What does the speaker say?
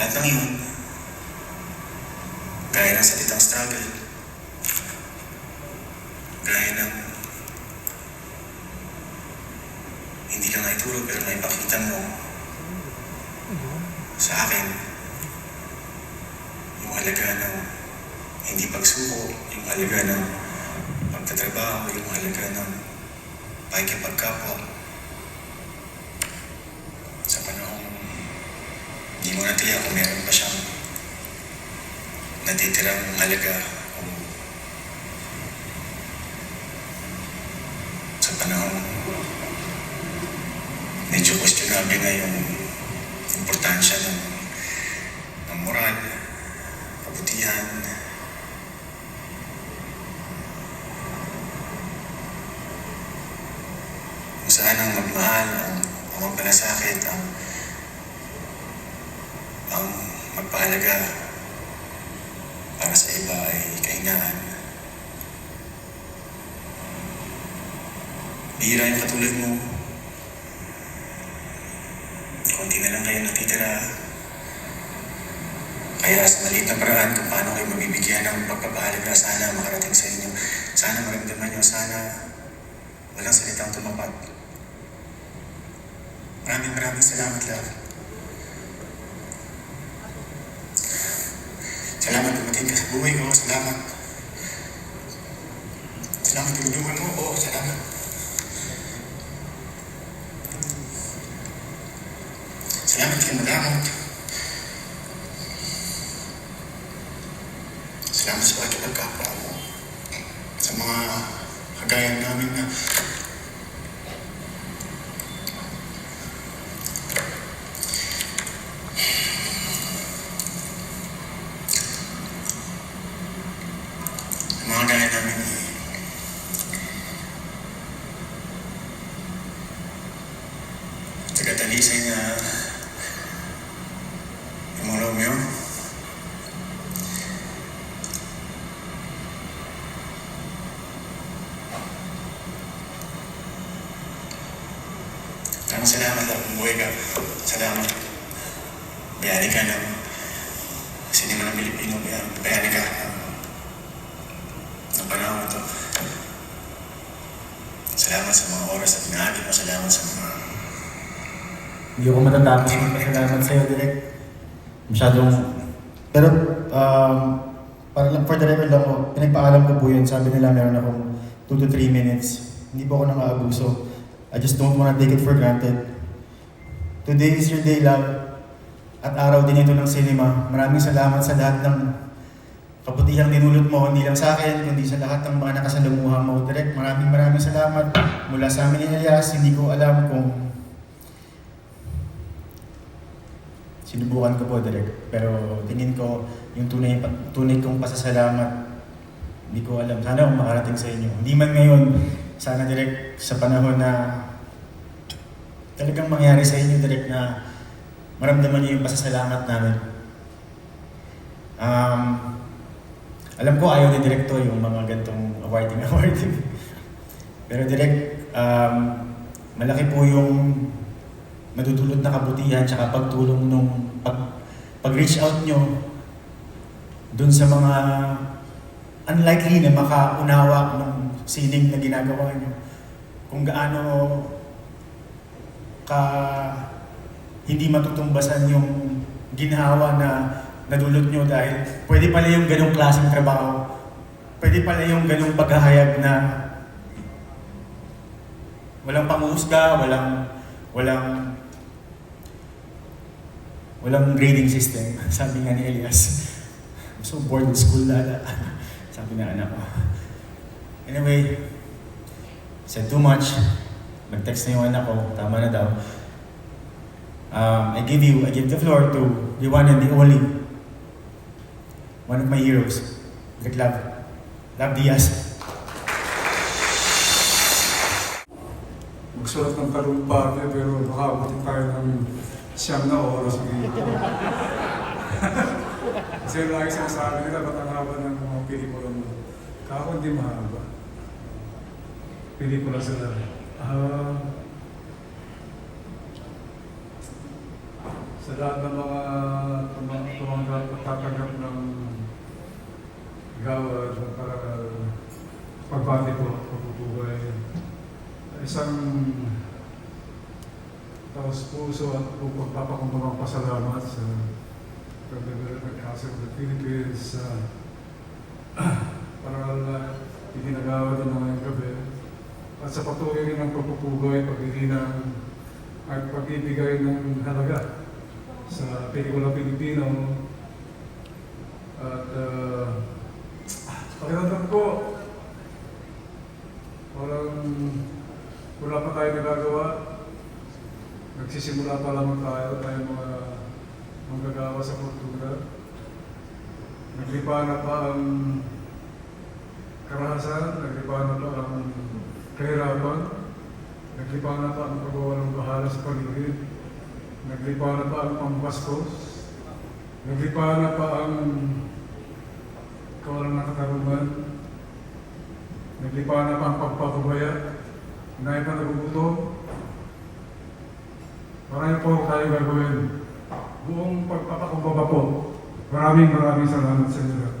salitang yun, gaya ng salitang struggle, gaya ng hindi ka nga ituro pero naipakita mo sa akin yung halaga ng hindi pagsuko, yung halaga ng pagtatrabaho, yung halaga ng pakikipagkapwa sa panahon hindi mo natiya kung meron pa siyang natitirang halaga kung sa panahon medyo questionable na yung importansya ng, ng moral, kabutihan, kung saan ang magmahal, ang, ang magmalasakit, ang, ang magpahalaga para sa iba ay kahinaan. Bihira yung katulad mo. Konti na lang kayo natitira. Kaya sa maliit na paraan kung paano kayo mabibigyan ng pagpapahalaga, sana makarating sa inyo. Sana maramdaman nyo, sana walang salitang tumapat. Maraming maraming salamat, love. Salamat dumating ka sa buhay ko. Salamat. Salamat tinulungan mo. Oo, salamat. Salamat ka madamot. Salamat sa pagkakapwa mo. Sa mga kagaya namin na mga gaya namin taga-talisay na yung mga Romeo. Maraming salamat at bumuhay ka. Salamat. Bayani ka ng sinima ng Pilipino. Bayani ka ng, ng panahon ito. Salamat sa mga oras at pinahagi mo. Salamat sa mga Hindi ko matatapos magpasalamat sa'yo, Direk. Masyadong... Pero, um, para lang, for the record lang po, pinagpaalam ko po yun. Sabi nila meron akong 2 to 3 minutes. Hindi po ako nang aabuso. I just don't wanna take it for granted. Today is your day, love. At araw din ito ng cinema. Maraming salamat sa lahat ng kabutihang dinulot mo, hindi lang sa akin, kundi sa lahat ng mga nakasalamuha mo. Direk, maraming maraming salamat. Mula sa amin ni Elias, hindi ko alam kung Sinubukan ko po, Direk. Pero tingin ko, yung tunay, tunay kong pasasalamat, hindi ko alam. Sana kung makarating sa inyo. Hindi man ngayon, sana Direk, sa panahon na talagang mangyari sa inyo, Direk, na maramdaman niyo yung pasasalamat namin. Um, alam ko ayaw ni Direk to, yung mga gantong awarding awarding. Pero Direk, um, malaki po yung madudulot na kabutihan tsaka pagtulong nung pag, pag-reach out nyo dun sa mga unlikely na makaunawa ng sining na ginagawa nyo. Kung gaano ka hindi matutumbasan yung ginhawa na nadulot nyo dahil pwede pala yung ganong klaseng trabaho. Pwede pala yung ganong paghahayag na walang panguhusga, walang walang walang grading system. Sabi nga ni Elias, I'm so bored with school lala. Sabi na anak ko. Anyway, said too much. Nag-text na yung anak ko, tama na daw. Um, I give you, I give the floor to the one and the only, one of my heroes, Greg Love. Love Diaz. magsulat ng talumpati pero baka abutin tayo ng siyam na oras ngayon. Kasi lagi sinasabi nila, ba't ang haba ng mga pelikula mo? Kako hindi mahaba. Pelikula sila. Uh, sa lahat ng mga tumang tumanggap at tatanggap ng gawad para pagbati po, pagbubuhay, isang taos puso at pagpapakumbang pasalamat sa Development Council of the Philippines sa paral na iginagawa din ngayong gabi. At sa patuloy rin ng pagpupugay, paghihinang at pagbibigay ng halaga sa pelikula Pilipino. At uh, pakiramdam ko parang wala pa tayo nagagawa nagsisimula pa lamang tayo tayo mga manggagawa sa kultura. Naglipa na pa ang karahasan naglipa na pa ang kahirapan naglipa na pa ang paggawa ng bahala sa paligid naglipa na pa ang pambastos naglipa na pa ang kawalan ng katarungan naglipa na pa ang pagpapabaya. Dahil pa nagugutom, marami po tayo gagawin. Buong pagpapakumbaba po. Maraming maraming salamat sa inyo.